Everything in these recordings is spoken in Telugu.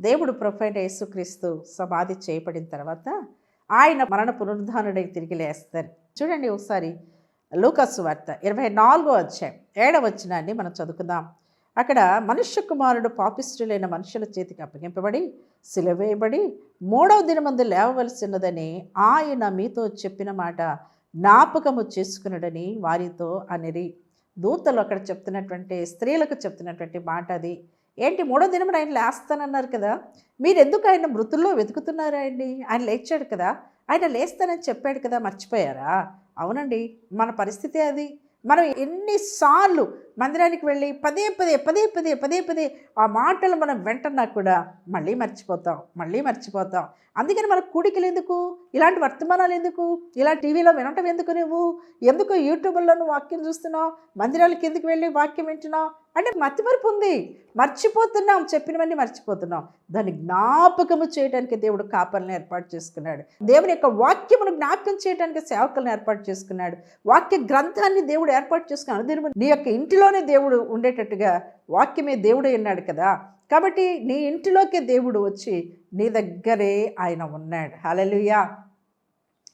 దేవుడు ప్రొఫైన్ యేసుక్రీస్తు సమాధి చేయబడిన తర్వాత ఆయన మరణ పునరుద్ధానుడై తిరిగి లేస్తారు చూడండి ఒకసారి లూకస్ వార్త ఇరవై నాలుగో అధ్యాయం ఏడవ వచ్చినాన్ని మనం చదువుకుందాం. అక్కడ మనుష్య కుమారుడు పాపిష్ఠులైన మనుషుల చేతికి అప్పగింపబడి సిలవేయబడి మూడవ దినమందు లేవవలసినదని ఆయన మీతో చెప్పిన మాట జ్ఞాపకము చేసుకున్నాడని వారితో అనిరి. దూతలు అక్కడ చెప్తున్నటువంటి స్త్రీలకు చెప్తున్నటువంటి మాట అది. ఏంటి మూడో దినం ఆయన లేస్తానన్నారు కదా? మీరు ఎందుకు ఆయన మృతుల్లో వెతుకుతున్నారా అండి? ఆయన లేచాడు కదా? ఆయన లేస్తానని చెప్పాడు కదా మర్చిపోయారా? అవునండి మన పరిస్థితి అది. మనం ఎన్నిసార్లు మందిరానికి వెళ్ళి పదే పదే పదే పదే పదే పదే ఆ మాటలు మనం వెంటన్నా కూడా మళ్ళీ మర్చిపోతాం మళ్ళీ మర్చిపోతాం. అందుకని మన కూడికలు ఎందుకు? ఇలాంటి వర్తమానాలు ఎందుకు? ఇలా టీవీలో వినటం ఎందుకు నువ్వు? ఎందుకు యూట్యూబ్లో నువ్వు వాక్యం చూస్తున్నావు? మందిరాలకి ఎందుకు వెళ్ళి వాక్యం వింటున్నావు? అంటే మతిమరుపు ఉంది. మర్చిపోతున్నాం చెప్పినవన్నీ మర్చిపోతున్నాం. దాన్ని జ్ఞాపకము చేయడానికి దేవుడు కాపలను ఏర్పాటు చేసుకున్నాడు. దేవుని యొక్క వాక్యమును జ్ఞాపకం చేయడానికి సేవకులను ఏర్పాటు చేసుకున్నాడు. వాక్య గ్రంథాన్ని దేవుడు ఏర్పాటు చేసుకున్నాడు దీని నీ యొక్క ఇంటిలో ఇంటిలోనే దేవుడు ఉండేటట్టుగా వాక్యమే దేవుడే ఉన్నాడు కదా. కాబట్టి నీ ఇంటిలోకే దేవుడు వచ్చి నీ దగ్గరే ఆయన ఉన్నాడు. హలలుయా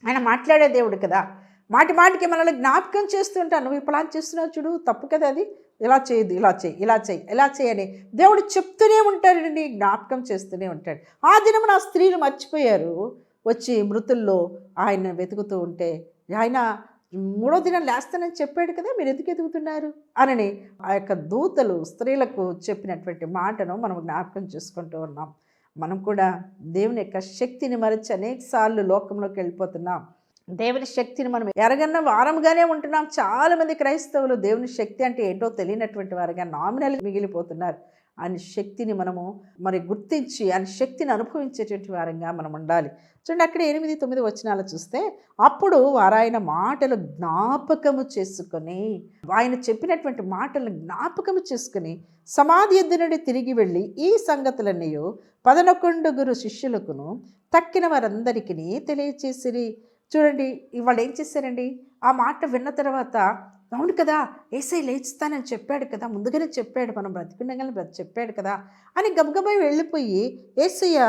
ఆయన మాట్లాడే దేవుడు కదా. మాటి మాటికి మనల్ని జ్ఞాపకం చేస్తుంటా నువ్వు ఇప్పుడు ప్లాన్ చేస్తున్నావు చూడు తప్పు కదా అది. ఇలా చేయదు ఇలా చేయి ఇలా చేయి ఇలా చేయని దేవుడు చెప్తూనే ఉంటాడండి జ్ఞాపకం చేస్తూనే ఉంటాడు. ఆ దినం నా స్త్రీలు మర్చిపోయారు. వచ్చి మృతుల్లో ఆయన వెతుకుతూ ఉంటే ఆయన మూడో దినం లేస్తానని చెప్పాడు కదా మీరు ఎందుకు ఎదుగుతున్నారు? అనని ఆ యొక్క దూతలు స్త్రీలకు చెప్పినటువంటి మాటను మనం జ్ఞాపకం చేసుకుంటూ ఉన్నాం. మనం కూడా దేవుని యొక్క శక్తిని మరచి అనేక సార్లు లోకంలోకి వెళ్ళిపోతున్నాం. దేవుని శక్తిని మనం ఎరగన్న వారంగానే ఉంటున్నాం. చాలామంది క్రైస్తవులు దేవుని శక్తి అంటే ఏంటో తెలియనటువంటి వారుగా నామినల్ మిగిలిపోతున్నారు. ఆయన శక్తిని మనము మరి గుర్తించి ఆయన శక్తిని అనుభవించేటువంటి వారంగా మనం ఉండాలి. చూడండి అక్కడ ఎనిమిది తొమ్మిది వచనాలు చూస్తే అప్పుడు వారు ఆయన మాటలు జ్ఞాపకము చేసుకొని ఆయన చెప్పినటువంటి మాటలను జ్ఞాపకము చేసుకుని సమాధి ఎద్దునుడి తిరిగి వెళ్ళి ఈ సంగతులన్నీ పదనకొండుగురు శిష్యులకును తక్కిన వారందరికీ తెలియచేసిరి. చూడండి వాళ్ళు ఏం చేశారండి? ఆ మాట విన్న తర్వాత అవును కదా ఏసై లేచిస్తానని చెప్పాడు కదా ముందుగానే చెప్పాడు మనం బ్రతికుండగానే బ్రతి చెప్పాడు కదా అని గబగబై వెళ్ళిపోయి ఏసయ్య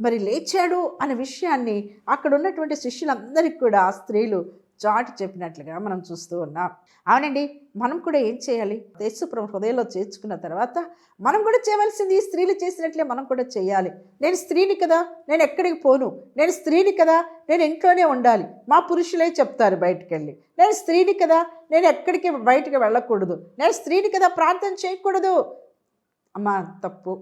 మరి లేచాడు అనే విషయాన్ని అక్కడ ఉన్నటువంటి శిష్యులందరికీ కూడా ఆ స్త్రీలు చాటి చెప్పినట్లుగా మనం చూస్తూ ఉన్నాం. అవునండి మనం కూడా ఏం చేయాలి? యేసుప్రభు హృదయంలో చేర్చుకున్న తర్వాత మనం కూడా చేయవలసింది ఈ స్త్రీలు చేసినట్లే మనం కూడా చేయాలి. నేను స్త్రీని కదా నేను ఎక్కడికి పోను? నేను స్త్రీని కదా నేను ఇంట్లోనే ఉండాలి. మా పురుషులే చెప్తారు బయటికి వెళ్ళి నేను స్త్రీని కదా నేను ఎక్కడికి బయటికి వెళ్ళకూడదు. నేను స్త్రీని కదా ప్రార్థన చేయకూడదు. అమ్మా తప్పు.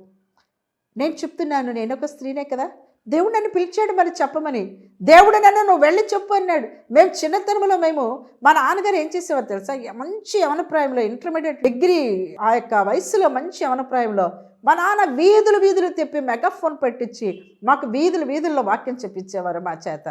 నేను చెప్తున్నాను నేను ఒక స్త్రీనే కదా దేవుడు నన్ను పిలిచాడు మరి చెప్పమని. దేవుడు నన్ను నువ్వు వెళ్ళి చెప్పు అన్నాడు. మేము చిన్నతనంలో మేము మా నాన్నగారు ఏం చేసేవారు తెలుసా? మంచి యవనప్రాయంలో ఇంటర్మీడియట్ డిగ్రీ ఆ యొక్క వయసులో మంచి యవనప్రాయంలో మా నాన్న వీధులు వీధులు తిప్పి మెగాఫోన్ పెట్టించి మాకు వీధులు వీధుల్లో వాక్యం చెప్పించేవారు మా చేత.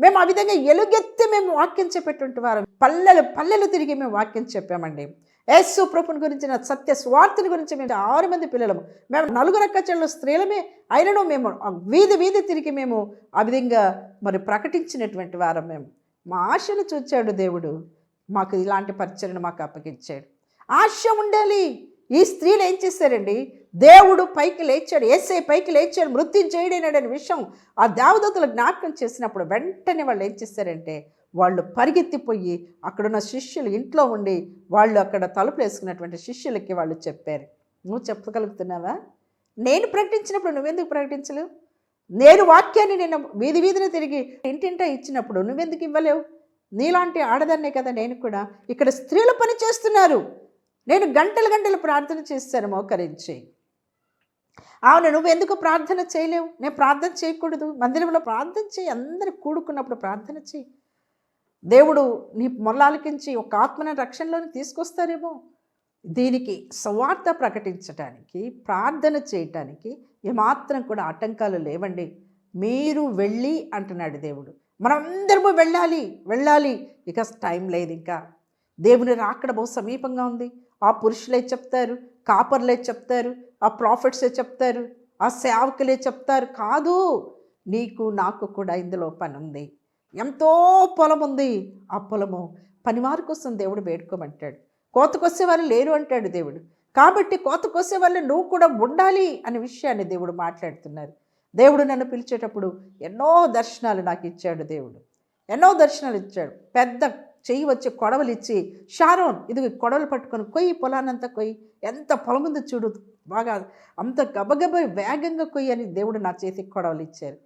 మేము ఆ విధంగా ఎలుగెత్తి మేము వాక్యం చెప్పేటువంటి వారు. పల్లెలు పల్లెలు తిరిగి మేము వాక్యం చెప్పామండి. యేసు ప్రభుని గురించిన సత్య స్వార్థని గురించి మేము ఆరు మంది పిల్లలము. మేము నలుగురు అక్కచెళ్ళు స్త్రీలమే అయినను మేము. వీధి వీధి తిరిగి మేము ఆ విధంగా మరి ప్రకటించినటువంటి వారం మేము. మా ఆశను చూచాడు దేవుడు. మాకు ఇలాంటి పరిచయను మాకు అప్పగించాడు. ఆశ ఉండాలి. ఈ స్త్రీలు ఏం చేశారండి? దేవుడు పైకి లేచాడు. ఏసై పైకి లేచాడు. మృత్యు చేయడైనాడనే విషయం ఆ దేవదత్తుల జ్ఞాపకం చేసినప్పుడు వెంటనే వాళ్ళు ఏం చేశారంటే వాళ్ళు పరిగెత్తిపోయి అక్కడున్న శిష్యులు ఇంట్లో ఉండి వాళ్ళు అక్కడ తలుపులు వేసుకున్నటువంటి శిష్యులకి వాళ్ళు చెప్పారు. నువ్వు చెప్పగలుగుతున్నావా? నేను ప్రకటించినప్పుడు నువ్వెందుకు ప్రకటించలేవు? నేను వాక్యాన్ని నేను వీధి వీధిని తిరిగి ఇంటింటా ఇచ్చినప్పుడు నువ్వెందుకు ఇవ్వలేవు? నీలాంటి ఆడదాన్నే కదా నేను కూడా ఇక్కడ స్త్రీలు పని చేస్తున్నారు. నేను గంటలు గంటలు ప్రార్థన చేస్తాను మోకరించి. అవును నువ్వు ఎందుకు ప్రార్థన చేయలేవు? నేను ప్రార్థన చేయకూడదు. మందిరంలో ప్రార్థన చేయి. అందరు కూడుకున్నప్పుడు ప్రార్థన చేయి. దేవుడు నీ మొల్లాలకించి ఒక ఆత్మన రక్షణలోని తీసుకొస్తారేమో? దీనికి సువార్త ప్రకటించటానికి ప్రార్థన చేయటానికి ఏమాత్రం కూడా ఆటంకాలు లేవండి. మీరు వెళ్ళి అంటున్నాడు దేవుడు. మనందరము వెళ్ళాలి వెళ్ళాలి. ఇక టైం లేదు ఇంకా. దేవుని రాకడ బహు సమీపంగా ఉంది. ఆ పురుషులే చెప్తారు కాపర్లే చెప్తారు ఆ ప్రాఫిట్సే చెప్తారు ఆ సేవకులే చెప్తారు. కాదు నీకు నాకు కూడా ఇందులో పని ఉంది. ఎంతో పొలం ఉంది ఆ పొలము. పనివారి కోసం దేవుడు వేడుకోమంటాడు. కోతకొచ్చేవారు లేరు అంటాడు దేవుడు. కాబట్టి కోత వాళ్ళు నువ్వు కూడా ఉండాలి అనే విషయాన్ని దేవుడు మాట్లాడుతున్నారు. దేవుడు నన్ను పిలిచేటప్పుడు ఎన్నో దర్శనాలు నాకు ఇచ్చాడు దేవుడు. ఎన్నో దర్శనాలు ఇచ్చాడు. పెద్ద చెయ్యి వచ్చి కొడవలు ఇచ్చి షారోన్ ఇది కొడవలు పట్టుకొని కొయ్యి పొలానంతా కొయ్యి. ఎంత పొలముందో చూడు బాగా అంత గబగబ వేగంగా కొయ్యి అని దేవుడు నా చేతికి కొడవలు ఇచ్చారు.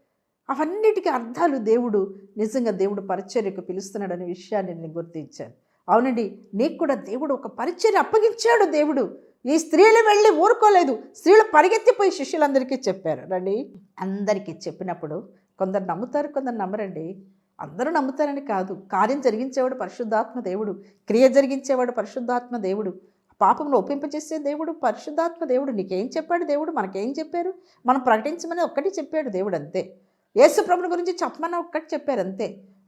అవన్నిటికీ అర్థాలు దేవుడు నిజంగా దేవుడు పరిచర్యకు పిలుస్తున్నాడనే విషయాన్ని నేను గుర్తించాను. అవునండి నీకు కూడా దేవుడు ఒక పరిచర్య అప్పగించాడు దేవుడు. ఈ స్త్రీలు వెళ్ళి ఊరుకోలేదు. స్త్రీలు పరిగెత్తిపోయి శిష్యులందరికీ చెప్పారు. రండి అందరికీ చెప్పినప్పుడు కొందరు నమ్ముతారు కొందరు నమ్మరండి. అందరూ నమ్ముతారని కాదు. కార్యం జరిగించేవాడు పరిశుద్ధాత్మ దేవుడు. క్రియ జరిగించేవాడు పరిశుద్ధాత్మ దేవుడు. పాపంలో ఒప్పింపజేసే దేవుడు పరిశుద్ధాత్మ దేవుడు. నీకేం చెప్పాడు దేవుడు? మనకేం చెప్పారు? మనం ప్రకటించమని ఒక్కటి చెప్పాడు దేవుడు అంతే. యేసుప్రభుని గురించి చెప్పమని ఒక్కటి చెప్పారు అంతే.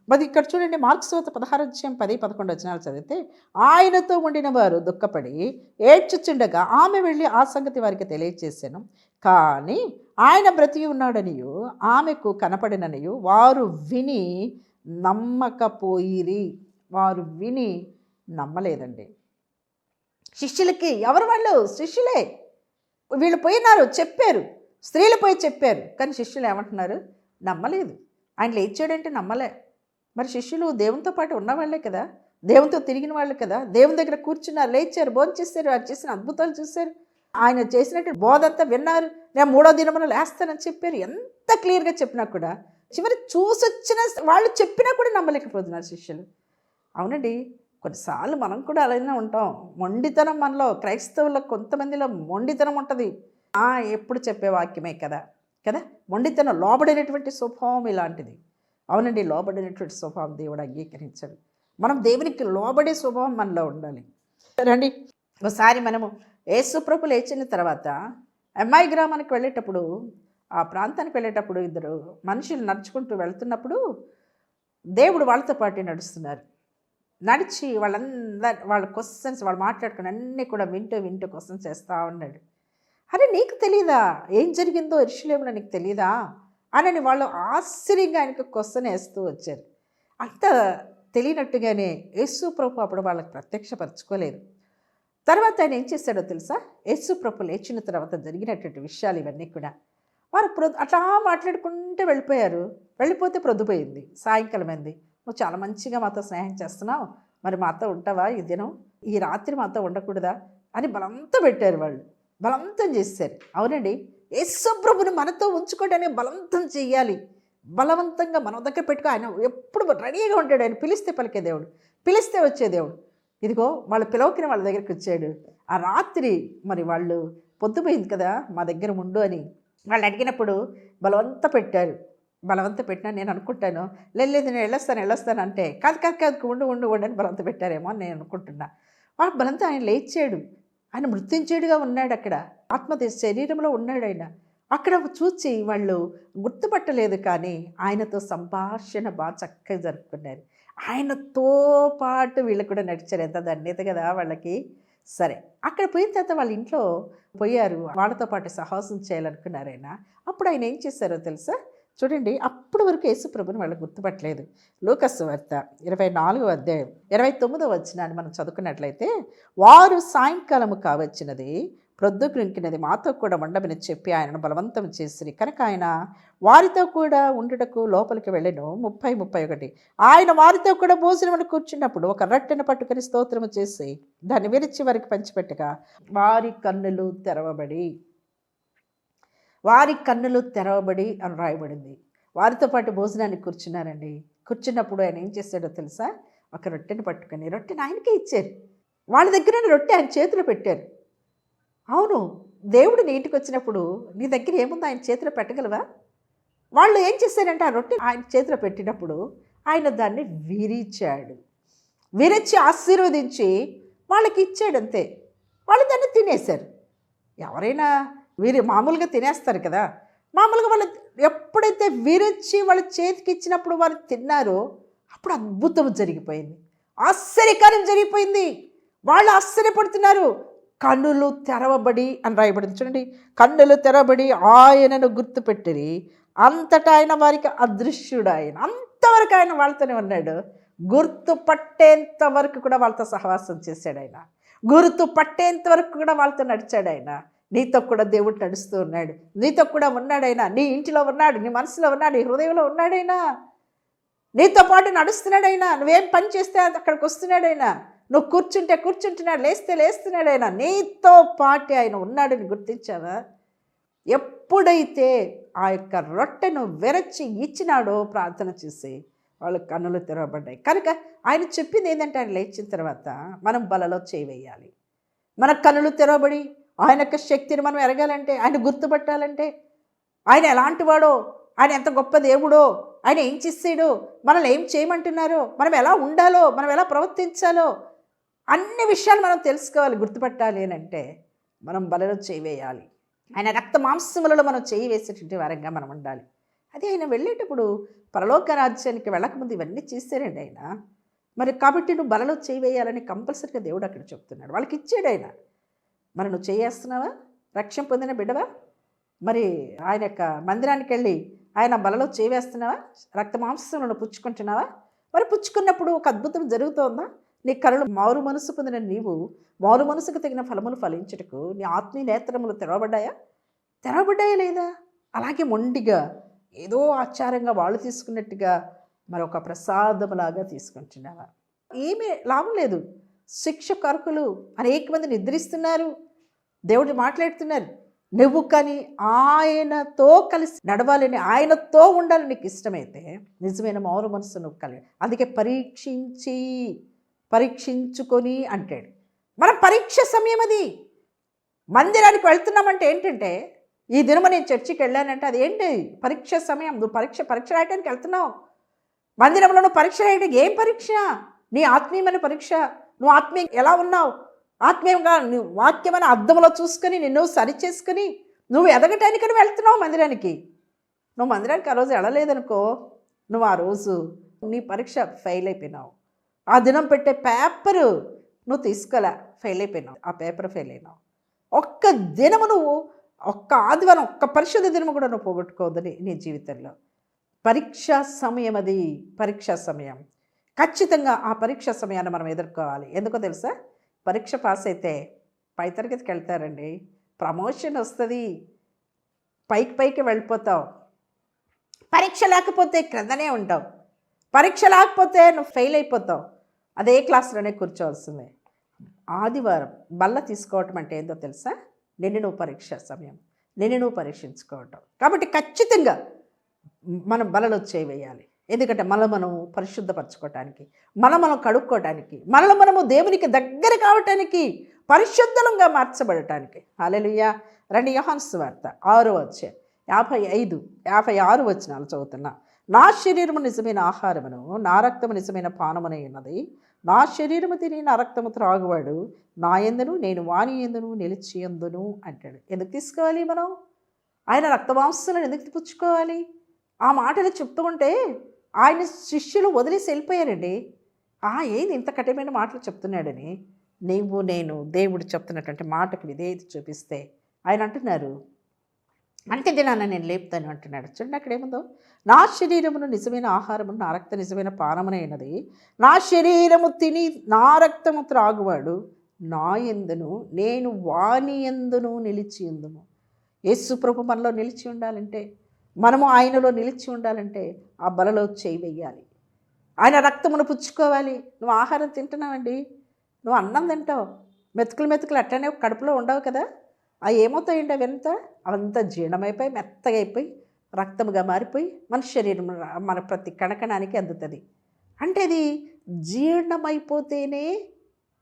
మరి ఇక్కడ చూడండి మార్క్స్ పదహారు అధ్యాయం పది పదకొండు వచనాలు చదివితే ఆయనతో ఉండిన వారు దుఃఖపడి ఏడ్చుచుండగా ఆమె వెళ్ళి ఆ సంగతి వారికి తెలియచేశాను. కానీ ఆయన బ్రతికి ఉన్నాడనియు ఆమెకు కనపడిననియు వారు విని నమ్మకపోయిరి. వారు విని నమ్మలేదండి. శిష్యులకి ఎవరు వాళ్ళు? శిష్యులే. వీళ్ళు పోయినారు చెప్పారు. స్త్రీలు పోయి చెప్పారు. కానీ శిష్యులు ఏమంటున్నారు? నమ్మలేదు. ఆయన లేచాడంటే నమ్మలే. మరి శిష్యులు దేవునితో పాటు ఉన్నవాళ్ళే కదా? దేవునితో తిరిగిన వాళ్ళు కదా? దేవుని దగ్గర కూర్చున్నారు లేచారు భోజనం చేశారు ఆయన చేసిన అద్భుతాలు చూశారు. ఆయన చేసినట్టు బోధంతా విన్నారు. నేను మూడో దినమున లేస్తానని చెప్పారు. ఎంత క్లియర్గా చెప్పినా కూడా చివరి చూసొచ్చిన వాళ్ళు చెప్పినా కూడా నమ్మలేకపోతున్నారు శిష్యులు. అవునండి కొన్నిసార్లు మనం కూడా అలానే ఉంటాం. మొండితనం మనలో క్రైస్తవుల కొంతమందిలో మొండితనం ఉంటుంది. ఆ ఎప్పుడు చెప్పే వాక్యమే కదా? కదా? మొండితనం లోబడినటువంటి స్వభావం ఇలాంటిది. అవునండి లోబడినటువంటి స్వభావం దేవుడు అంగీకరించాడు. మనం దేవునికి లోబడే స్వభావం మనలో ఉండాలి. రండి ఒకసారి మనము యేసుప్రభు లేచిన తర్వాత అమ్మాయి గ్రామానికి వెళ్ళేటప్పుడు ఆ ప్రాంతానికి వెళ్ళేటప్పుడు ఇద్దరు మనుషులు నడుచుకుంటూ వెళ్తున్నప్పుడు దేవుడు వాళ్ళతో పాటు నడుస్తున్నారు. నడిచి వాళ్ళందరి వాళ్ళ క్వశ్చన్స్ వాళ్ళు మాట్లాడుకుని అన్నీ కూడా వింటూ వింటూ క్వశ్చన్స్ చేస్తూ ఉన్నాడు. అరే నీకు తెలీదా? ఏం జరిగిందో ఎరుషులేములో నీకు తెలీదా? అని వాళ్ళు ఆశ్చర్యంగా ఆయనకు క్వశ్చన్ వేస్తూ వచ్చారు. అంత తెలియనట్టుగానే యేసు ప్రభు అప్పుడు వాళ్ళకి ప్రత్యక్షపరచుకోలేదు. తర్వాత ఆయన ఏం చేశాడో తెలుసా? యేసు ప్రభు లేచిన తర్వాత జరిగినటువంటి విషయాలు ఇవన్నీ కూడా. వారు ప్రొద్దు అట్లా మాట్లాడుకుంటూ వెళ్ళిపోయారు. వెళ్ళిపోతే ప్రొద్దుపోయింది. సాయంకాలం అయింది. నువ్వు చాలా మంచిగా మాతో స్నేహం చేస్తున్నావు. మరి మాతో ఉంటావా ఈ దినం? ఈ రాత్రి మాతో ఉండకూడదా? అని బలంతా పెట్టారు వాళ్ళు. బలవంతం చేశారు. అవునండి. యేసుప్రభుని మనతో ఉంచుకోవడానికి బలవంతం చేయాలి. బలవంతంగా మన దగ్గర పెట్టుకో. ఆయన ఎప్పుడు రెడీగా ఉంటాడు. ఆయన పిలిస్తే పలికే దేవుడు. పిలిస్తే వచ్చే దేవుడు. ఇదిగో వాళ్ళు పిలవకిన వాళ్ళ దగ్గరికి వచ్చాడు. ఆ రాత్రి మరి వాళ్ళు పొద్దుపోయింది కదా మా దగ్గర ఉండు అని వాళ్ళు అడిగినప్పుడు బలవంత పెట్టారు. బలవంత పెట్టినా నేను అనుకుంటాను. లేదు లేదు నేను వెళ్ళొస్తాను వెళ్ళొస్తాను అంటే కాదు కాదు కాదు ఉండు ఉండు ఉండు అని బలవంత పెట్టారేమో అని నేను అనుకుంటున్నా. వాడు బలంతా ఆయన లేచాడు. ఆయన మృత్యుంచేడుగా ఉన్నాడు అక్కడ. ఆత్మ శరీరంలో ఉన్నాడు ఆయన. అక్కడ చూసి వాళ్ళు గుర్తుపట్టలేదు కానీ ఆయనతో సంభాషణ బాగా చక్కగా జరుపుకున్నారు. ఆయనతో పాటు వీళ్ళు కూడా నడిచారు. ఎంత ధన్యత కదా వాళ్ళకి. సరే అక్కడ పోయిన తర్వాత వాళ్ళ ఇంట్లో పోయారు. వాళ్ళతో పాటు సాహసం చేయాలనుకున్నారు ఆయన. అప్పుడు ఆయన ఏం చేశారో తెలుసా? చూడండి అప్పటి వరకు యేసుప్రభుని వాళ్ళు గుర్తుపట్టలేదు. లూకస్ వార్త ఇరవై నాలుగో అధ్యాయం ఇరవై తొమ్మిదో వచ్చినాన్ని మనం చదువుకున్నట్లయితే వారు సాయంకాలము కావచ్చినది ప్రొద్దుగ్రింకినది మాతో కూడా ఉండమని చెప్పి ఆయనను బలవంతం చేసిరి. కనుక ఆయన వారితో కూడా ఉండుటకు లోపలికి వెళ్ళను. ముప్పై ముప్పై ఒకటి. ఆయన వారితో కూడా భోజనం కూర్చున్నప్పుడు ఒక రట్టెను పట్టుకుని స్తోత్రము చేసి దాన్ని విరిచి వారికి పంచిపెట్టగా వారి కన్నులు తెరవబడి వారి కన్నులు తెరవబడి అని రాయబడింది. వారితో పాటు భోజనానికి కూర్చున్నారండి. కూర్చున్నప్పుడు ఆయన ఏం చేశాడో తెలుసా? ఒక రొట్టెని పట్టుకొని రొట్టెని ఆయనకే ఇచ్చారు. వాళ్ళ దగ్గర రొట్టె ఆయన చేతిలో పెట్టారు. అవును దేవుడు నీటికి వచ్చినప్పుడు నీ దగ్గర ఏముందో ఆయన చేతిలో పెట్టగలవా? వాళ్ళు ఏం చేశారంటే ఆ రొట్టె ఆయన చేతిలో పెట్టినప్పుడు ఆయన దాన్ని విరిచాడు. విరిచి ఆశీర్వదించి వాళ్ళకి ఇచ్చాడు అంతే. వాళ్ళు దాన్ని తినేశారు. ఎవరైనా వీరి మామూలుగా తినేస్తారు కదా. మామూలుగా వాళ్ళు ఎప్పుడైతే విరిచి వాళ్ళ చేతికి ఇచ్చినప్పుడు వారు తిన్నారో అప్పుడు అద్భుతం జరిగిపోయింది. ఆశ్చర్యకారం జరిగిపోయింది. వాళ్ళు ఆశ్చర్యపడుతున్నారు. కన్నులు తెరవబడి అని రాయబడింది చూడండి. కన్నులు తెరవబడి ఆయనను గుర్తుపెట్టిరి. అంతటా ఆయన వారికి అదృశ్యుడు ఆయన. అంతవరకు ఆయన వాళ్ళతోనే ఉన్నాడు. గుర్తుపట్టేంత వరకు కూడా వాళ్ళతో సహవాసం చేశాడు ఆయన. గుర్తు పట్టేంత వరకు కూడా వాళ్ళతో నడిచాడు ఆయన. నీతో కూడా దేవుడు నడుస్తూ ఉన్నాడు. నీతో కూడా ఉన్నాడైనా నీ ఇంటిలో ఉన్నాడు నీ మనసులో ఉన్నాడు నీ హృదయంలో ఉన్నాడైనా నీతో పాటు నడుస్తున్నాడైనా నువ్వేం పని చేస్తే అక్కడికి వస్తున్నాడైనా నువ్వు కూర్చుంటే కూర్చుంటున్నాడు లేస్తే లేస్తున్నాడైనా నీతో పాటే ఆయన ఉన్నాడని గుర్తించావా? ఎప్పుడైతే ఆ యొక్క రొట్టెను వెరచి ఇచ్చినాడో ప్రార్థన చేసి వాళ్ళ కన్నులు తెరవబడ్డాయి. కనుక ఆయన చెప్పింది ఏంటంటే ఆయన లేచిన తర్వాత మనం బలలో చేయవేయాలి మన కన్నులు తెరవబడి ఆయన యొక్క శక్తిని మనం ఎరగాలంటే ఆయన గుర్తుపట్టాలంటే ఆయన ఎలాంటి వాడో ఆయన ఎంత గొప్ప దేవుడో ఆయన ఏం చేస్తాడు మనల్ని ఏం చేయమంటున్నారో మనం ఎలా ఉండాలో మనం ఎలా ప్రవర్తించాలో అన్ని విషయాలు మనం తెలుసుకోవాలి గుర్తుపట్టాలి అని అంటే మనం బలలో చేయవేయాలి ఆయన రక్త మాంసములలో మనం చేయి వేసేటువంటి వారంగా మనం ఉండాలి. అదే ఆయన వెళ్ళేటప్పుడు పరలోక రాజ్యానికి వెళ్ళకముందు ఇవన్నీ చేశారండి ఆయన. మరి కాబట్టి నువ్వు బలలో చేయి వేయాలని కంపల్సరీగా దేవుడు అక్కడ చెప్తున్నాడు. వాళ్ళకి ఇచ్చాడు ఆయన. మరి నువ్వు చేయేస్తున్నావా? రక్షణ పొందిన బిడ్డవా? మరి ఆయన యొక్క మందిరానికి వెళ్ళి ఆయన బలలో చేవేస్తున్నావా? రక్త మాంసములను పుచ్చుకుంటున్నావా? మరి పుచ్చుకున్నప్పుడు ఒక అద్భుతం జరుగుతోందా? నీ కరులు మారు మనసు పొందిన నీవు మారు మనసుకు తగిన ఫలములు ఫలించుటకు నీ ఆత్మీయ నేత్రములు తెరవబడ్డాయా? తెరవబడ్డాయా లేదా? అలాగే మొండిగా ఏదో ఆచారంగా వాళ్ళు తీసుకున్నట్టుగా మరొక ప్రసాదములాగా తీసుకుంటున్నావా? ఏమీ లాభం లేదు. శిక్ష కరుకులు అనేక మంది నిద్రిస్తున్నారు. దేవుడు మాట్లాడుతున్నారు. నువ్వు కానీ ఆయనతో కలిసి నడవాలని ఆయనతో ఉండాలని నీకు ఇష్టమైతే నిజమైన మౌన మనసు నువ్వు కలిగి అందుకే పరీక్షించి పరీక్షించుకొని అంటాడు. మన పరీక్ష సమయం అది. మందిరానికి వెళ్తున్నామంటే ఏంటంటే ఈ దినమ నేను చర్చికి వెళ్ళానంటే అది ఏంటి? పరీక్ష సమయం. నువ్వు పరీక్ష పరీక్ష రాయడానికి వెళ్తున్నావు. మందిరంలో నువ్వు పరీక్ష రాయడానికి ఏం పరీక్ష? నీ ఆత్మీయమైన పరీక్ష. నువ్వు ఆత్మీయ ఎలా ఉన్నావు? ఆత్మీయంగా నువ్వు వాక్యమైన అర్థంలో చూసుకొని నిన్ను సరి చేసుకుని నువ్వు ఎదగటానికని వెళ్తున్నావు మందిరానికి. నువ్వు మందిరానికి ఆ రోజు వెళ్ళలేదనుకో నువ్వు ఆ రోజు నీ పరీక్ష ఫెయిల్ అయిపోయినావు. ఆ దినం పెట్టే పేపరు నువ్వు తీసుకోలే ఫెయిల్ అయిపోయినావు. ఆ పేపర్ ఫెయిల్ అయినావు. ఒక్క దినము నువ్వు ఒక్క ఆదివారం ఒక్క పరిశుద్ధ దినము కూడా నువ్వు పోగొట్టుకోవద్దని నీ జీవితంలో. పరీక్షా సమయం అది పరీక్షా సమయం. ఖచ్చితంగా ఆ పరీక్ష సమయాన్ని మనం ఎదుర్కోవాలి. ఎందుకో తెలుసా? పరీక్ష పాస్ అయితే పై తరగతికి వెళ్తారండి. ప్రమోషన్ వస్తుంది. పైకి పైకి వెళ్ళిపోతావు. పరీక్ష లేకపోతే క్రిందనే ఉంటావు. పరీక్ష లేకపోతే నువ్వు ఫెయిల్ అయిపోతావు. అదే క్లాస్లోనే కూర్చోవలసిందే. ఆదివారం బల్ల తీసుకోవటం అంటే ఏందో తెలుసా? నిన్ను నువ్వు పరీక్ష సమయం. నిన్ను నువ్వు పరీక్షించుకోవటం. కాబట్టి ఖచ్చితంగా మనం బలలో చేయవేయాలి ఎందుకంటే మనం మనం పరిశుద్ధపరచుకోవటానికి మనం మనం కడుక్కోవటానికి మనలో మనము దేవునికి దగ్గర కావటానికి పరిశుద్ధంగా మార్చబడటానికి. హాలెలుయ్యా రండి యోహాన్స్ వార్త ఆరో వచ్చే యాభై ఐదు యాభై ఆరు వచనాలు చదువుతున్నా. నా శరీరము నిజమైన ఆహారమును నా రక్తము నిజమైన పానమునై ఉన్నది. నా శరీరము తిని నా రక్తము త్రాగువాడు. నా ఎందును నేను వాణి ఎందును నిలిచి ఎందును అంటాడు. ఎందుకు తీసుకోవాలి మనం? ఆయన రక్తమాంసాలను ఎందుకు పుచ్చుకోవాలి? ఆ మాటలు చెప్తూ ఉంటే ఆయన శిష్యులు వదిలేసి వెళ్ళిపోయారండి. ఆ ఏంది ఇంత కఠినమైన మాటలు చెప్తున్నాడని? నీవు నేను దేవుడు చెప్తున్నటువంటి మాటకు విధేయత చూపిస్తే ఆయన అంటున్నారు. అంటే దినాన్న నేను లేపుతాను అంటున్నాడు. చూడండి అక్కడ ఏముందో? నా శరీరమును నిజమైన ఆహారమును నా రక్త నిజమైన పానమునైనది నా శరీరము తిని నా రక్తము త్రాగువాడు నా ఎందును నేను వాని ఎందును నిలిచి ఎందును యేసు ప్రభు మనలో నిలిచి ఉండాలంటే మనము ఆయనలో నిలిచి ఉండాలంటే ఆ బలలో చేయి వెయ్యాలి. ఆయన రక్తమును పుచ్చుకోవాలి. నువ్వు ఆహారం తింటున్నావండి. నువ్వు అన్నం తింటావు. మెతుకులు మెతుకులు అట్లనే కడుపులో ఉండవు కదా. అవి ఏమవుతాయండి అవెంత? అవంతా జీర్ణమైపోయి మెత్తగా అయిపోయి రక్తముగా మారిపోయి మన శరీరం మన ప్రతి కణకణానికి అందుతుంది. అంటే అది జీర్ణమైపోతేనే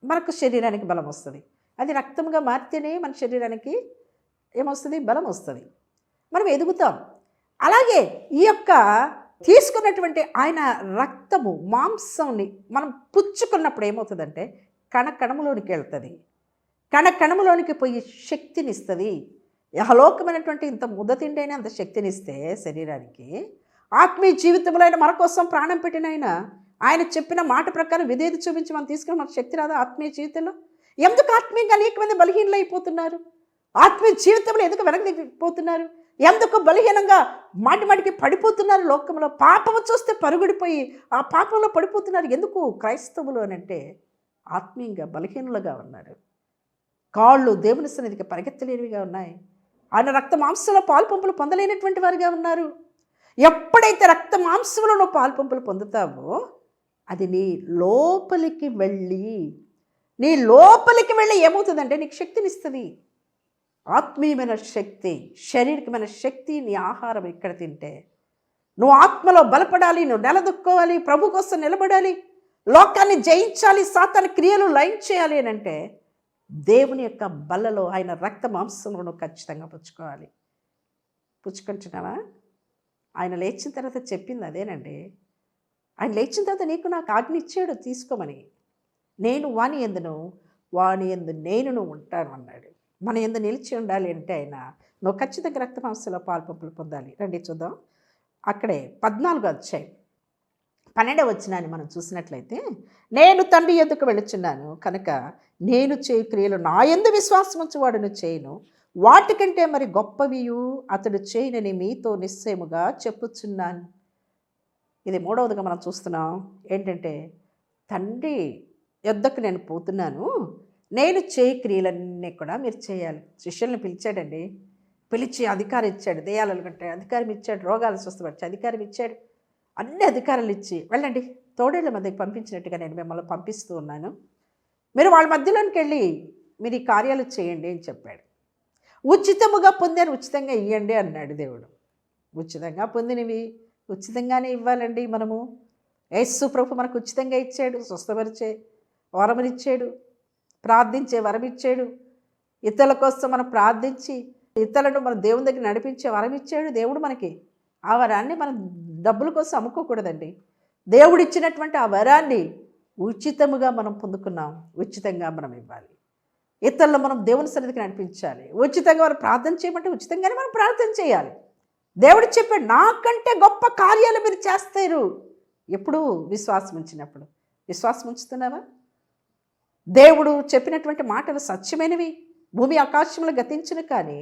మనకు శరీరానికి బలం వస్తుంది. అది రక్తముగా మారితేనే మన శరీరానికి ఏమొస్తుంది? బలం వస్తుంది. మనం ఎదుగుతాం. అలాగే ఈ యొక్క తీసుకున్నటువంటి ఆయన రక్తము మాంసంని మనం పుచ్చుకున్నప్పుడు ఏమవుతుందంటే కణకణములోనికి వెళ్తుంది. కణకణములోనికి పోయి శక్తినిస్తుంది. యహలోకమైనటువంటి ఇంత ముద్ద తిండైనా అంత శక్తినిస్తే శరీరానికి ఆత్మీయ జీవితంలో ఆయన మన కోసం ప్రాణం పెట్టిన ఆయన ఆయన చెప్పిన మాట ప్రకారం విధేయత చూపించి మనం తీసుకుని మనకు శక్తి రాదా ఆత్మీయ జీవితంలో? ఎందుకు ఆత్మీయంగా అనేక మంది బలహీనలు అయిపోతున్నారు ఆత్మీయ జీవితంలో ఎందుకు వెనక్కిపోతున్నారు ఎందుకు బలహీనంగా మాటి మాటికి పడిపోతున్నారు లోకంలో? పాపము చూస్తే పరుగుడిపోయి ఆ పాపంలో పడిపోతున్నారు ఎందుకు? క్రైస్తవులు అని అంటే ఆత్మీయంగా బలహీనులుగా ఉన్నారు. కాళ్ళు దేవుని సన్నిధికి పరిగెత్తలేనివిగా ఉన్నాయి. ఆయన రక్త మాంసంలో పాల్పంపులు పొందలేనటువంటి వారిగా ఉన్నారు. ఎప్పుడైతే రక్త మాంసంలో నువ్వు పాలు పొందుతావో అది నీ లోపలికి వెళ్ళి నీ లోపలికి వెళ్ళి ఏమవుతుందంటే నీకు శక్తినిస్తుంది. ఆత్మీయమైన శక్తి శారీరకమైన శక్తి నీ ఆహారం ఇక్కడ తింటే. నువ్వు ఆత్మలో బలపడాలి నువ్వు నిలదొక్కోవాలి ప్రభు కోసం నిలబడాలి లోకాన్ని జయించాలి సాతాన క్రియలు లైన్ చేయాలి అని అంటే దేవుని యొక్క బల్లలో ఆయన రక్త మాంసంలో నువ్వు ఖచ్చితంగా పుచ్చుకోవాలి. పుచ్చుకుంటున్నావా? ఆయన లేచిన తర్వాత చెప్పింది అదేనండి. ఆయన లేచిన తర్వాత నీకు నాకు ఆజ్ఞ ఇచ్చాడు తీసుకోమని. నేను వాణి ఎందును? వాణి ఎందు నేను ఉంటాను అన్నాడు. మన ఎందు నిలిచి ఉండాలి అంటే ఆయన. నువ్వు ఖచ్చితంగా రక్త మాంసలో పాల్పంపులు పొందాలి. రండి చూద్దాం. అక్కడే పద్నాలుగు వచ్చాయి పన్నెండవ వచ్చినాన్ని మనం చూసినట్లయితే నేను తండ్రి ఎందుకు వెళుచున్నాను కనుక నేను చేయు క్రియలు నా ఎందు విశ్వాసం వాడును చేయను. వాటికంటే మరి గొప్పవియు అతడు చేయనని మీతో నిశ్చయముగా చెప్పుచున్నాను. ఇది మూడవదిగా మనం చూస్తున్నాం. ఏంటంటే తండ్రి యొద్దకు నేను పోతున్నాను. నేను చేయి క్రియలన్నీ కూడా మీరు చేయాలి. శిష్యుల్ని పిలిచాడండి. పిలిచి అధికారం ఇచ్చాడు. దేయాలను కంటే అధికారం ఇచ్చాడు. రోగాలు స్వస్థపరిచి అధికారం ఇచ్చాడు. అన్ని అధికారాలు ఇచ్చి వెళ్ళండి. తోడేళ్ళ మధ్యకి పంపించినట్టుగా నేను మిమ్మల్ని పంపిస్తూ ఉన్నాను. మీరు వాళ్ళ మధ్యలోనికి వెళ్ళి మీరు ఈ కార్యాలు చేయండి అని చెప్పాడు. ఉచితముగా పొందారు ఉచితంగా ఇవ్వండి అన్నాడు దేవుడు. ఉచితంగా పొందినవి ఉచితంగానే ఇవ్వాలండి మనము. యేసు ప్రభు మనకు ఉచితంగా ఇచ్చాడు. స్వస్థపరిచే వరమునిచ్చాడు. ప్రార్థించే వరం ఇచ్చాడు ఇతరుల కోసం మనం ప్రార్థించి ఇతరులను మన దేవుని దగ్గర నడిపించే వరం ఇచ్చాడు దేవుడు మనకి. ఆ వరాన్ని మనం డబ్బుల కోసం అమ్ముకోకూడదండి. దేవుడు ఇచ్చినటువంటి ఆ వరాన్ని ఉచితముగా మనం పొందుకున్నాం. ఉచితంగా మనం ఇవ్వాలి. ఇతరులు మనం దేవుని సన్నిధికి నడిపించాలి. ఉచితంగా మనం ప్రార్థన చేయమంటే ఉచితంగానే మనం ప్రార్థన చేయాలి. దేవుడు చెప్పాడు నాకంటే గొప్ప కార్యాలు మీరు చేస్తారు. ఎప్పుడు విశ్వాసం ఉంచినప్పుడు. విశ్వాసం ఉంచుతున్నావా? దేవుడు చెప్పినటువంటి మాటలు సత్యమైనవి. భూమి ఆకాశంలో గతించిన కానీ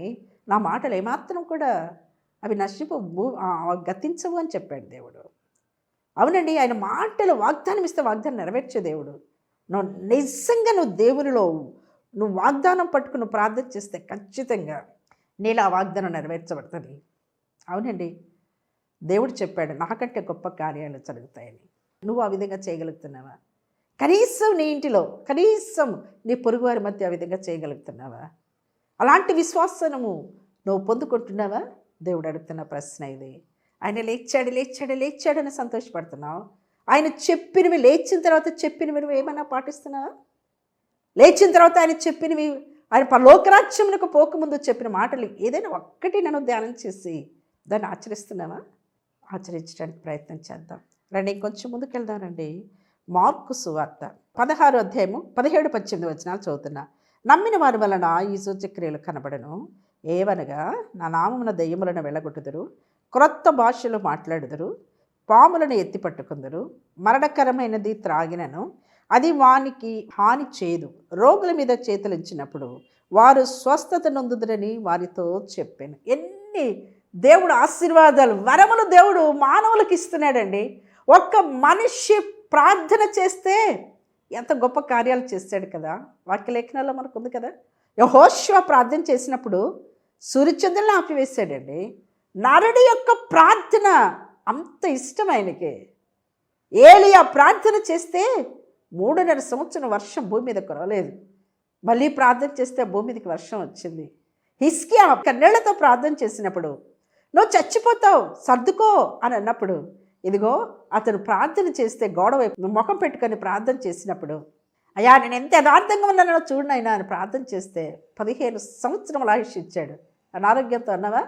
నా మాటలు ఏమాత్రం కూడా అవి నశింపు భూ గతించవు అని చెప్పాడు దేవుడు. అవునండి ఆయన మాటలు వాగ్దానం ఇస్తే వాగ్దానం నెరవేర్చే దేవుడు. నువ్వు నిజంగా నువ్వు దేవునిలో నువ్వు వాగ్దానం పట్టుకుని ప్రార్థన చేస్తే ఖచ్చితంగా నీలో ఆ వాగ్దానం నెరవేర్చబడుతుంది. అవునండి దేవుడు చెప్పాడు నాకంటే గొప్ప కార్యాలు జరుగుతాయని. నువ్వు ఆ విధంగా చేయగలుగుతున్నావా? కనీసం నీ ఇంటిలో కనీసం నీ పొరుగువారి మధ్య ఆ విధంగా చేయగలుగుతున్నావా? అలాంటి విశ్వాసనము నువ్వు పొందుకుంటున్నావా? దేవుడు అడుగుతున్న ప్రశ్న ఇది. ఆయన లేచాడు లేచాడు లేచాడు అని సంతోషపడుతున్నావు. ఆయన చెప్పినవి లేచిన తర్వాత చెప్పినవి నువ్వు ఏమైనా పాటిస్తున్నావా? లేచిన తర్వాత ఆయన చెప్పినవి ఆయన పరలోకరాజ్యములకు పోకముందు చెప్పిన మాటలు ఏదైనా ఒక్కటి నన్ను ధ్యానం చేసి దాన్ని ఆచరిస్తున్నావా? ఆచరించడానికి ప్రయత్నం చేద్దాం. రండి ఇంకొంచెం ముందుకు వెళ్దానండి మార్కు సువార్త. పదహారు అధ్యాయము పదిహేడు పద్దెనిమిది వచనాలు చదువుతున్నా. నమ్మిన వారి వలన ఈ సూచక్రియలు కనబడను. ఏవనగా నా నామమున దెయ్యములను వెళ్ళగొట్టుదురు క్రొత్త భాషలు మాట్లాడుదురు పాములను ఎత్తి పట్టుకుందరు మరణకరమైనది త్రాగినను అది వానికి హాని చేయదు రోగుల మీద చేతులించినప్పుడు వారు స్వస్థత నొందుదురని వారితో చెప్పాను. ఎన్ని దేవుడు ఆశీర్వాదాలు వరములు దేవుడు మానవులకు ఇస్తున్నాడండి. ఒక్క మనిషి ప్రార్థన చేస్తే ఎంత గొప్ప కార్యాలు చేస్తాడు కదా. వాక్యలేఖనాల్లో మనకు ఉంది కదా. యహోశ్వ ప్రార్థన చేసినప్పుడు సూర్యచంద్రులను ఆపివేశాడండి. నరుడి యొక్క ప్రార్థన అంత ఇష్టం ఆయనకి. ఏలియా ప్రార్థన చేస్తే మూడున్నర సంవత్సరం వర్షం భూమి మీద కురవలేదు. మళ్ళీ ప్రార్థన చేస్తే భూమి మీదకి వర్షం వచ్చింది. హిస్కియా కన్నీళ్ళతో ప్రార్థన చేసినప్పుడు నువ్వు చచ్చిపోతావు సర్దుకో అని అన్నప్పుడు ఇదిగో అతను ప్రార్థన చేస్తే గోడవైపు ముఖం పెట్టుకొని ప్రార్థన చేసినప్పుడు అయ్యా నేను ఎంత యథార్థంగా ఉన్నానో చూడనైనా అని ప్రార్థన చేస్తే పదిహేను సంవత్సరముల ఆయుష్ ఇచ్చాడు అనారోగ్యంతో అన్నావా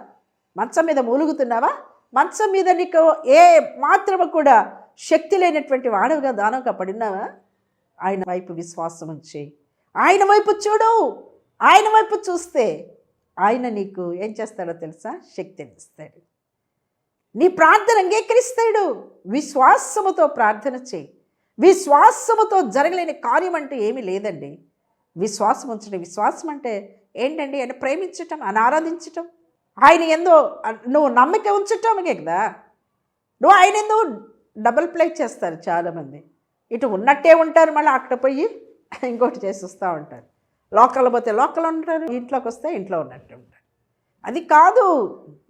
మంచం మీద మూలుగుతున్నావా? మంచం మీద నీకు ఏ మాత్రము కూడా శక్తి లేనటువంటి వాడవుగా దానవుగా పడినావా? ఆయన వైపు విశ్వాసం ఉంచి ఆయన వైపు చూడు ఆయన వైపు చూస్తే ఆయన నీకు ఏం చేస్తాడో తెలుసా? శక్తిని ఇస్తాడు. నీ ప్రార్థన అంగీకరిస్తాడు. విశ్వాసముతో ప్రార్థన చేయి. విశ్వాసముతో జరగలేని కార్యం అంటే ఏమీ లేదండి. విశ్వాసం ఉంచడం. విశ్వాసం అంటే ఏంటండి? ఆయన ప్రేమించటం ఆయన ఆరాధించటం. ఆయన ఎందో నువ్వు నమ్మిక ఉంచటమే కదా. నువ్వు ఆయన ఎందో డబుల్ ప్లే చేస్తారు చాలామంది. ఇటు ఉన్నట్టే ఉంటారు మళ్ళీ అక్కడ పోయి ఇంకోటి చేసి వస్తూ ఉంటారు. లోకల్ పోతే లోకల్ ఉంటారు ఇంట్లోకి వస్తే ఇంట్లో ఉన్నట్టు ఉంటారు. అది కాదు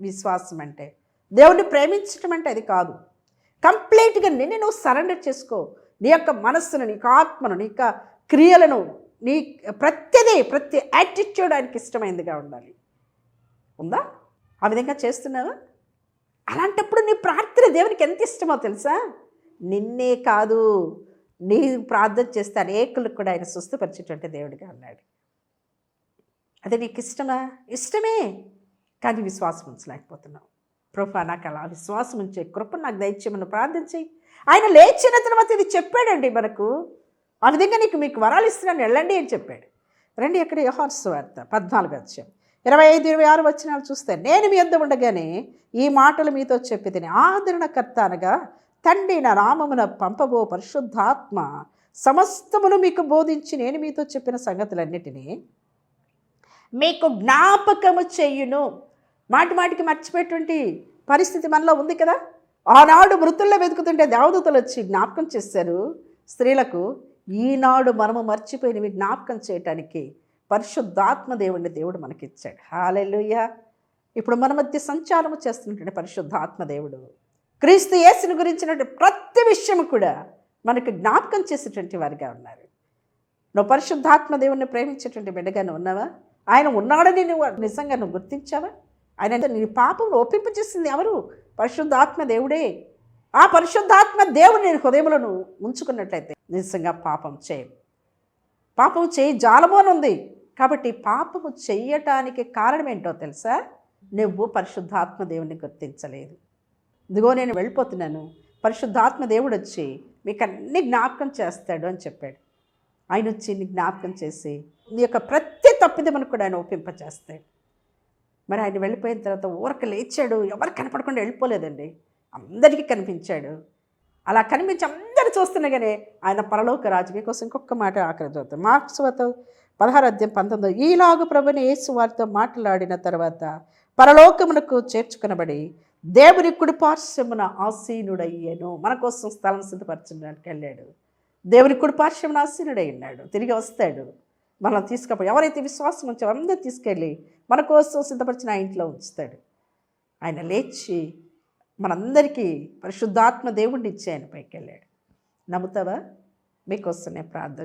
విశ్వాసం అంటే. దేవుణ్ణి ప్రేమించటం అంటే అది కాదు. కంప్లీట్గా నిన్ను నువ్వు సరెండర్ చేసుకో. నీ యొక్క మనస్సును నీ యొక్క ఆత్మను నీ యొక్క క్రియలను నీ ప్రతిదీ ప్రతి యాటిట్యూడ్ ఆయనకి ఇష్టమైందిగా ఉండాలి. ఉందా? ఆ విధంగా చేస్తున్నావా? అలాంటప్పుడు నీ ప్రార్థన దేవునికి ఎంత ఇష్టమో తెలుసా? నిన్నే కాదు నీ ప్రార్థన చేస్తే అనేకులకు కూడా ఆయన స్వస్థపరిచేటువంటి దేవుడిగా ఉన్నాడు. అది నీకు ఇష్టమా? ఇష్టమే. కానీ విశ్వాసం ఉంచలేకపోతున్నావు. ప్రభా నాకు అలా విశ్వాసం ఉంచే కృప నాకు దయచేయమని ప్రార్థించి. ఆయన లేచిన తర్వాత ఇది చెప్పాడండి మనకు. ఆ విధంగా నీకు మీకు వరాలు ఇస్తున్నాను వెళ్ళండి అని చెప్పాడు. రండి ఎక్కడ యోహాన్స్ వార్త పద్నాలుగు వచ్చాం ఇరవై ఐదు ఇరవై ఆరు వచ్చినాలు చూస్తే నేను మీ యొద్ద ఉండగానే ఈ మాటలు మీతో చెప్పి తిని ఆదరణకర్త అనగా తండ్రి నా నామమున పంపబో పరిశుద్ధాత్మ సమస్తమును మీకు బోధించి నేను మీతో చెప్పిన సంగతులన్నిటినీ మీకు జ్ఞాపకము చెయ్యును మాటి మాటికి మర్చిపోయేటువంటి పరిస్థితి మనలో ఉంది కదా? ఆనాడు మృతుల్లో వెతుకుతుంటే దేవదూతలు వచ్చి జ్ఞాపకం చేశారు స్త్రీలకు ఈనాడు మనము మర్చిపోయినవి జ్ఞాపకం చేయటానికి పరిశుద్ధాత్మ దేవుడిని దేవుడు మనకిచ్చాడు. హాలెలుయ్య ఇప్పుడు మన మధ్య సంచారము చేస్తున్నటువంటి పరిశుద్ధాత్మ దేవుడు క్రీస్తు యేసుని గురించినటువంటి ప్రతి విషయము కూడా మనకు జ్ఞాపకం చేసేటువంటి వారిగా ఉన్నారు. నువ్వు పరిశుద్ధాత్మ దేవుణ్ణి ప్రేమించేటువంటి బిడ్డగా ఉన్నావా? ఆయన ఉన్నాడని నువ్వు నిజంగా నువ్వు గుర్తించావా? ఆయన నీ పాపం ఒప్పింపచేసింది ఎవరు? పరిశుద్ధాత్మ దేవుడే. ఆ పరిశుద్ధాత్మ దేవుడు నేను హృదయంలో నువ్వు ఉంచుకున్నట్లయితే నిజంగా పాపం చేయం. పాపం చేయి జాలము ఉంది. కాబట్టి పాపము చెయ్యటానికి కారణం ఏంటో తెలుసా? నువ్వు పరిశుద్ధాత్మ దేవుని గుర్తించలేదు. ఇదిగో నేను వెళ్ళిపోతున్నాను. పరిశుద్ధాత్మ దేవుడు వచ్చి మీకు అన్ని జ్ఞాపకం చేస్తాడు అని చెప్పాడు. ఆయన వచ్చి నీ జ్ఞాపకం చేసి నీ యొక్క ప్రతి తప్పిదమును కూడా ఆయన ఒప్పింపచేస్తాడు మరి ఆయన వెళ్ళిపోయిన తర్వాత ఊరక లేచాడు. ఎవరు కనపడకుండా వెళ్ళిపోలేదండి. అందరికీ కనిపించాడు. అలా కనిపించి అందరు చూస్తుండగానే ఆయన పరలోక రాజు మీకోసం ఇంకొక మాట ఆఖరి చూద్దాం మార్క్స్ వత పదహారు అధ్యాయం పంతొమ్మిది. ఈలాగు ప్రభుని యేసు వారితో మాట్లాడిన తర్వాత పరలోకమునకు చేర్చుకునబడి దేవుని కుడి పార్శ్వమున ఆసీనుడయ్యాను. మన కోసం స్థలం సిద్ధపరచడానికి వెళ్ళాడు. దేవుని కుడి పార్శ్వమున ఆసీనుడై ఉన్నాడు. తిరిగి వస్తాడు. మనం తీసుకపోయి ఎవరైతే విశ్వాసం వచ్చారో అందరూ తీసుకెళ్ళి మన కోసం సిద్ధపరిచిన ఇంట్లో ఉంచుతాడు. ఆయన లేచి మనందరికీ పరిశుద్ధాత్మ దేవుడిని ఇచ్చి ఆయన పైకి వెళ్ళాడు నమ్ముతావా? మీకోసం నేను ప్రార్థన